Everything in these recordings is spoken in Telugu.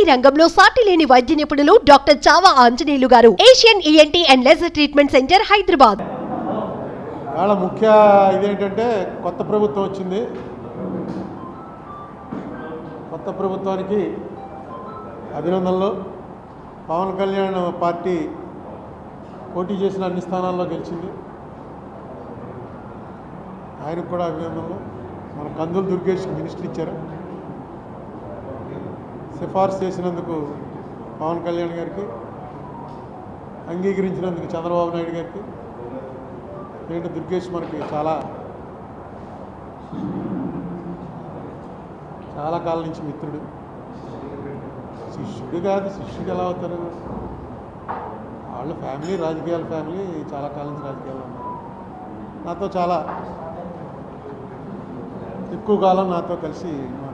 ఈఎన్టీ రంగంలో సాటి లేని వైద్య నిపుణులు డాక్టర్ చావా ఆంజనేయులు గారు. Asian ENT and laser treatment centre Hyderabad. వాళ్ళ ముఖ్య ఇదేంటంటే కొత్త ప్రభుత్వం వచ్చింది. కొత్త ప్రభుత్వానికి అభినందనలు. పవన్ కళ్యాణ్ పార్టీ పోటీ చేసిన అన్ని స్థానాల్లో గెలిచింది. ఆయనకు కూడా అభినందనలు. మన కందులు దుర్గేష్ మినిస్టర్ ఇచ్చారు. సిఫార్సు చేసినందుకు పవన్ కళ్యాణ్ గారికి అంగీకరించినందుకు చంద్రబాబు నాయుడు గారికి ఏంటి దుర్గేష్ మనకి చాలా చాలా కాలం నుంచి మిత్రుడు. శిష్యుడు కాదు శిష్యుడు ఎలా అవుతారు? వాళ్ళు ఫ్యామిలీ రాజకీయాల ఫ్యామిలీ చాలా కాలం నుంచి రాజకీయాల్లో ఉన్నారు. నాతో చాలా ఎక్కువ కాలం నాతో కలిసి మా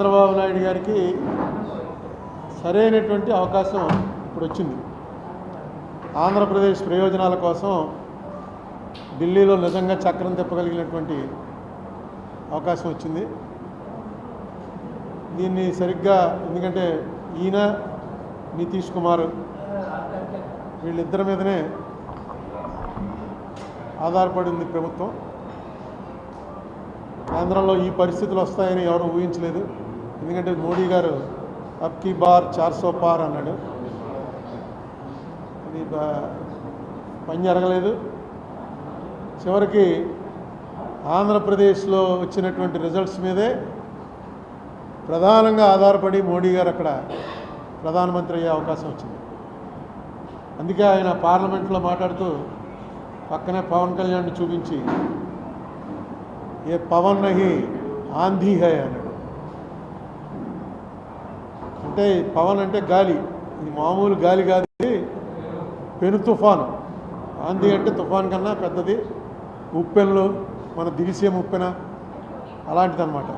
చంద్రబాబు నాయుడు గారికి సరైనటువంటి అవకాశం ఇప్పుడు వచ్చింది ఆంధ్రప్రదేశ్ ప్రయోజనాల కోసం ఢిల్లీలో నిజంగా చక్రం తిప్పగలిగినటువంటి అవకాశం వచ్చింది. దీన్ని సరిగ్గా ఎందుకంటే ఈయన నితీష్ కుమార్ వీళ్ళిద్దరి మీదనే ఆధారపడింది ప్రభుత్వం. కేంద్రంలో ఈ పరిస్థితులు వస్తాయని ఎవరు ఊహించలేదు. ఎందుకంటే మోడీ గారు అబ్ కీ బార్ చార్ సో పార్ అన్నాడు. అది పని జరగలేదు. చివరికి ఆంధ్రప్రదేశ్లో వచ్చినటువంటి రిజల్ట్స్ మీదే ప్రధానంగా ఆధారపడి మోడీ గారు అక్కడ ప్రధానమంత్రి అయ్యే అవకాశం వచ్చింది. అందుకే ఆయన పార్లమెంట్లో మాట్లాడుతూ పక్కనే పవన్ కళ్యాణ్ని చూపించి ఏ పవన్ నహి ఆంధీ హై అన్నాడు. అంటే పవన్ అంటే గాలి. ఇది మామూలు గాలి కాదు పెను తుఫాను. ఆంధీ అంటే తుఫాన్ కన్నా పెద్దది. ఉప్పెన్లు మన దిగిసే ఉప్పెన అలాంటిదన్నమాట.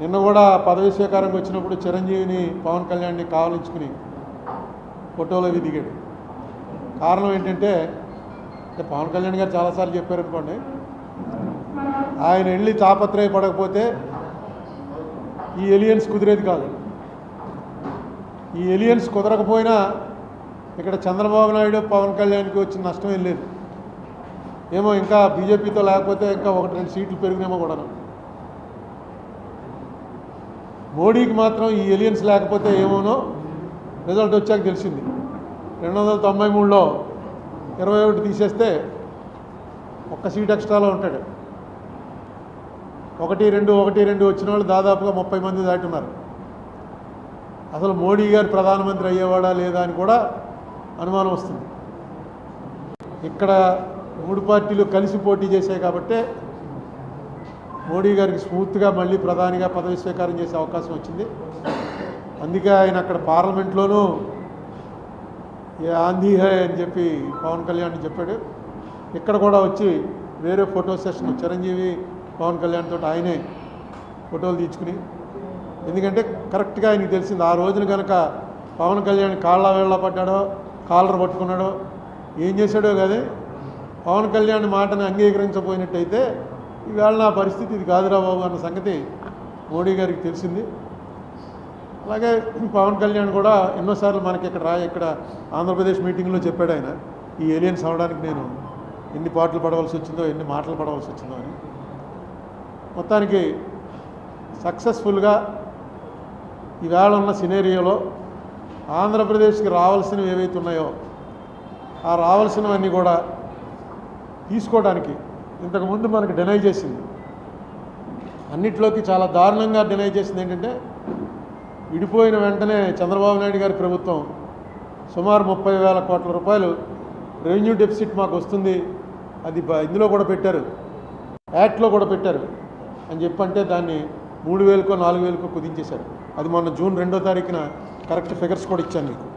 నిన్న కూడా పదవి స్వీకారంకి వచ్చినప్పుడు చిరంజీవిని పవన్ కళ్యాణ్ని కావలించుకుని ఫోటోలో దిగాడు. కారణం ఏంటంటే అంటే పవన్ కళ్యాణ్ గారు చాలాసార్లు చెప్పారు అనుకోండి ఆయన వెళ్ళి తాపత్రయపడకపోతే ఈ ఎలియన్స్ కుదిరేది కాదు. ఈ ఎలియన్స్ కుదరకపోయినా ఇక్కడ చంద్రబాబు నాయుడు పవన్ కళ్యాణ్కి వచ్చిన నష్టం ఏం లేదు. ఏమో ఇంకా బీజేపీతో లేకపోతే ఇంకా ఒకటి రెండు సీట్లు పెరిగినేమో కూడా మోడీకి మాత్రం ఈ ఎలియన్స్ లేకపోతే ఏమోనో రిజల్ట్ వచ్చాక తెలిసింది. రెండు వందల తొంభై మూడులో ఇరవై ఒకటి తీసేస్తే ఒక్క సీట్ ఎక్స్ట్రాలో ఉంటాడు. ఒకటి రెండు ఒకటి రెండు వచ్చిన వాళ్ళు దాదాపుగా ముప్పై మంది దాటున్నారు. అసలు మోడీ గారు ప్రధానమంత్రి అయ్యేవాడా లేదా అని కూడా అనుమానం వస్తుంది. ఇక్కడ మూడు పార్టీలు కలిసి పోటీ చేశాయి కాబట్టే మోడీ గారికి స్మూత్గా మళ్ళీ ప్రధానిగా పదవి స్వీకారం చేసే అవకాశం వచ్చింది. అందుకే ఆయన అక్కడ పార్లమెంట్లోనూ ఏ ఆంధీ హై అని చెప్పి పవన్ కళ్యాణ్ చెప్పాడు. ఇక్కడ కూడా వచ్చి వేరే ఫోటో సెషన్ చిరంజీవి పవన్ కళ్యాణ్ తోటి ఆయనే ఫోటోలు తీసుకుని ఎందుకంటే కరెక్ట్గా ఆయనకి తెలిసింది ఆ రోజున కనుక పవన్ కళ్యాణ్ కాళ్ళ వేళ్ళ పడ్డాడో కాలర్ పట్టుకున్నాడో ఏం చేశాడో కానీ పవన్ కళ్యాణ్ మాటను అంగీకరించబోయినట్టయితే ఈవేళ నా పరిస్థితి ఇది కాదురా బాబు అన్న సంగతి మోడీ గారికి తెలిసింది. అలాగే పవన్ కళ్యాణ్ కూడా ఎన్నోసార్లు మనకి ఇక్కడ రా ఇక్కడ ఆంధ్రప్రదేశ్ మీటింగ్లో చెప్పాడు ఆయన ఈ ఏలియన్స్ అవడానికి నేను ఎన్ని పాటలు పడవలసి వచ్చిందో ఎన్ని మాటలు పడవలసి వచ్చిందో అని. మొత్తానికి సక్సెస్ఫుల్గా ఈవేళ ఉన్న సినేరియోలో ఆంధ్రప్రదేశ్కి రావాల్సినవి ఏవైతే ఉన్నాయో ఆ రావాల్సినవన్నీ కూడా తీసుకోవడానికి ఇంతకుముందు మనకు డినై చేసింది. అన్నిట్లోకి చాలా దారుణంగా డినై చేసింది ఏంటంటే విడిపోయిన వెంటనే చంద్రబాబు నాయుడు గారి ప్రభుత్వం సుమారు ముప్పై వేల కోట్ల రూపాయలు రెవెన్యూ డెఫిసిట్ మాకు వస్తుంది. అది ఇందులో కూడా పెట్టారు. యాక్ట్లో కూడా పెట్టారు. అని చెప్పంటే దాన్ని మూడు వేలకో నాలుగు వేలకో కుదించేశారు. అది మొన్న జూన్ రెండో తారీఖున కరెక్ట్ ఫిగర్స్ కూడా ఇచ్చాను మీకు.